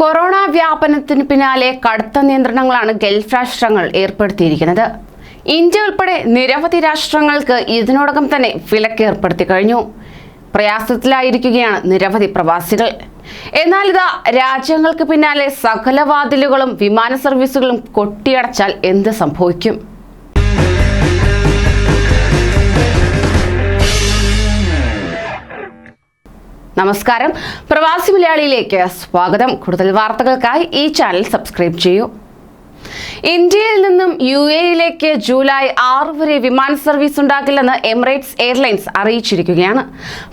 Corona വ്യാപനത്തിന് പിന്നാലെ കടുത്ത നിയന്ത്രണങ്ങളാണ് ഗൾഫ് രാഷ്ട്രങ്ങൾ ഏർപ്പെടുത്തിയിരിക്കുന്നത്. ഇന്ത്യ ഉൾപ്പെടെ നിരവധി രാഷ്ട്രങ്ങൾക്ക് ഇതിനോടകം തന്നെ വിലക്ക് ഏർപ്പെടുത്തി കഴിഞ്ഞു. പ്രയാസത്തിലായിരിക്കുകയാണ് നിരവധി പ്രവാസികൾ. എന്നാൽ ഇതാ രാജ്യങ്ങൾക്ക് പിന്നാലെ സകല വാതിലുകളും വിമാന സർവീസുകളും കൊട്ടിയടച്ചാൽ എന്ത് സംഭവിക്കും? നമസ്കാരം. പ്രവാസി മലയാളിയിലേക്ക് സ്വാഗതം. കൂടുതൽ വാർത്തകൾക്കായി ഈ ചാനൽ സബ്സ്ക്രൈബ് ചെയ്യൂ. ഇന്ത്യയിൽ നിന്നും യു എയിലേക്ക് ജൂലൈ ആറ് വരെ വിമാന സർവീസ് ഉണ്ടാകില്ലെന്ന് എമിറേറ്റ്സ് എയർലൈൻസ് അറിയിച്ചിരിക്കുകയാണ്.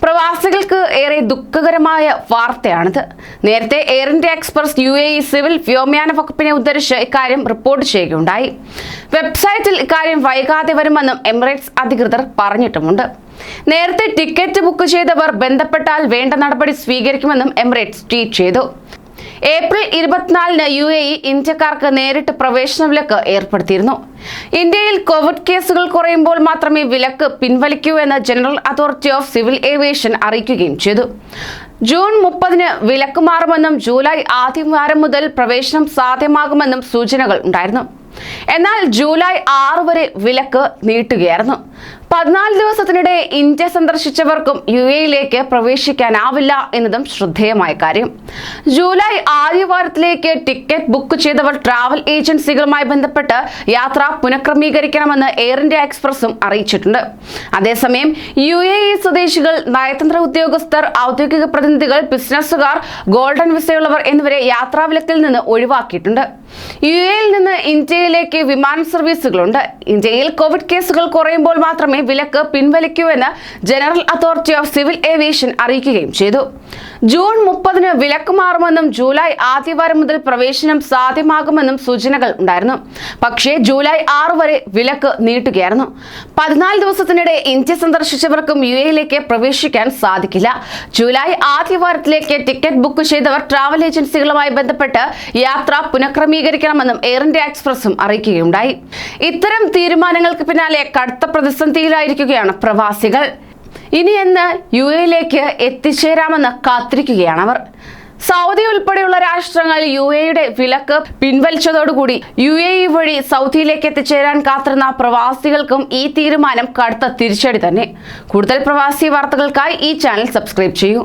പ്രവാസികൾക്ക് ഏറെ ദുഃഖകരമായ വാർത്തയാണിത്. നേരത്തെ air India express U A civil വ്യോമയാന വകുപ്പിനെ ഉദ്ധരിച്ച് ഇക്കാര്യം റിപ്പോർട്ട് ചെയ്യുകയുണ്ടായി. വെബ്സൈറ്റിൽ ഇക്കാര്യം വൈകാതെ വരുമെന്നും എമിറേറ്റ്സ് അധികൃതർ പറഞ്ഞിട്ടുമുണ്ട്. നേരത്തെ ടിക്കറ്റ് ബുക്ക് ചെയ്തവർ ബന്ധപ്പെട്ടാൽ വേണ്ട നടപടി സ്വീകരിക്കുമെന്നും എമിറേറ്റ്സ് ട്വീറ്റ് ചെയ്തു. ഏപ്രിൽ ഇരുപത്തിനാലിന് യു എ ഇ ഇന്ത്യക്കാർക്ക് നേരിട്ട് പ്രവേശന വിലക്ക് ഏർപ്പെടുത്തിയിരുന്നു. ഇന്ത്യയിൽ കോവിഡ് കേസുകൾ കുറയുമ്പോൾ മാത്രമേ വിലക്ക് പിൻവലിക്കൂ എന്ന് general authority of civil aviation അറിയിക്കുകയും ചെയ്തു. ജൂൺ മുപ്പതിന് വിലക്ക് മാറുമെന്നും ജൂലൈ ആദ്യ വാരം മുതൽ പ്രവേശനം സാധ്യമാകുമെന്നും സൂചനകൾ ഉണ്ടായിരുന്നു. എന്നാൽ ജൂലൈ ആറ് വരെ വിലക്ക് നീട്ടുകയായിരുന്നു. പതിനാല് ദിവസത്തിനിടെ ഇന്ത്യ സന്ദർശിച്ചവർക്കും യു എയിലേക്ക് പ്രവേശിക്കാനാവില്ല എന്നതും ശ്രദ്ധേയമായ കാര്യം. ജൂലൈ ആദ്യവാരത്തിലേക്ക് ടിക്കറ്റ് ബുക്ക് ചെയ്തവർ ട്രാവൽ ഏജൻസികളുമായി ബന്ധപ്പെട്ട് യാത്ര പുനഃക്രമീകരിക്കണമെന്ന് എയർ ഇന്ത്യ എക്സ്പ്രസും അറിയിച്ചിട്ടുണ്ട്. അതേസമയം യു എ ഇ സ്വദേശികൾ നയതന്ത്ര ഉദ്യോഗസ്ഥർ ഔദ്യോഗിക പ്രതിനിധികൾ ബിസിനസ്സുകാർ ഗോൾഡൻ വിസയുള്ളവർ എന്നിവരെ യാത്രാവിലക്കിൽ നിന്ന് ഒഴിവാക്കിയിട്ടുണ്ട്. യു എയിൽ ഇന്ത്യയിലേക്ക് വിമാന സർവീസുകളുണ്ട്. ഇന്ത്യയിൽ കോവിഡ് കേസുകൾ കുറയുമ്പോൾ മാത്രമേ വിലക്ക് പിൻവലിക്കൂ എന്ന് general authority of civil aviation അറിയിക്കുകയും ചെയ്തു. ജൂൺ മുപ്പതിന് വിലക്ക് മാറുമെന്നും ജൂലൈ ആദ്യവാരം മുതൽ പ്രവേശനം സാധ്യമാകുമെന്നും സൂചനകൾ ഉണ്ടായിരുന്നു. പക്ഷേ ജൂലൈ ആറ് വരെ വിലക്ക് നീട്ടുകയായിരുന്നു. പതിനാല് ദിവസത്തിനിടെ ഇന്ത്യ സന്ദർശിച്ചവർക്കും യു എയിലേക്ക് പ്രവേശിക്കാൻ സാധിക്കില്ല. ജൂലൈ ആദ്യവാരത്തിലേക്ക് ടിക്കറ്റ് ബുക്ക് ചെയ്തവർ ട്രാവൽ ഏജൻസികളുമായി ബന്ധപ്പെട്ട് യാത്ര പുനഃക്രമീകരിക്കണമെന്നും എയർ ഇന്ത്യ എക്സ്പ്രസും അറിയിക്കുകയുണ്ടായി. ഇത്തരം തീരുമാനങ്ങൾക്ക് പിന്നാലെ കടുത്ത പ്രതിസന്ധിയിലായിരിക്കുകയാണ് പ്രവാസികൾ. ഇനി എന്ന് യു എയിലേക്ക് എത്തിച്ചേരാമെന്ന് കാത്തിരിക്കുകയാണ് അവർ. സൗദി ഉൾപ്പെടെയുള്ള രാഷ്ട്രങ്ങൾ യു എയുടെ വിലക്ക് പിൻവലിച്ചതോടുകൂടി യു എ വഴി സൗദിയിലേക്ക് എത്തിച്ചേരാൻ കാത്തിരുന്ന പ്രവാസികൾക്കും ഈ തീരുമാനം കടുത്ത തിരിച്ചടി തന്നെ. കൂടുതൽ പ്രവാസി വാർത്തകൾക്കായി ഈ ചാനൽ സബ്സ്ക്രൈബ് ചെയ്യൂ.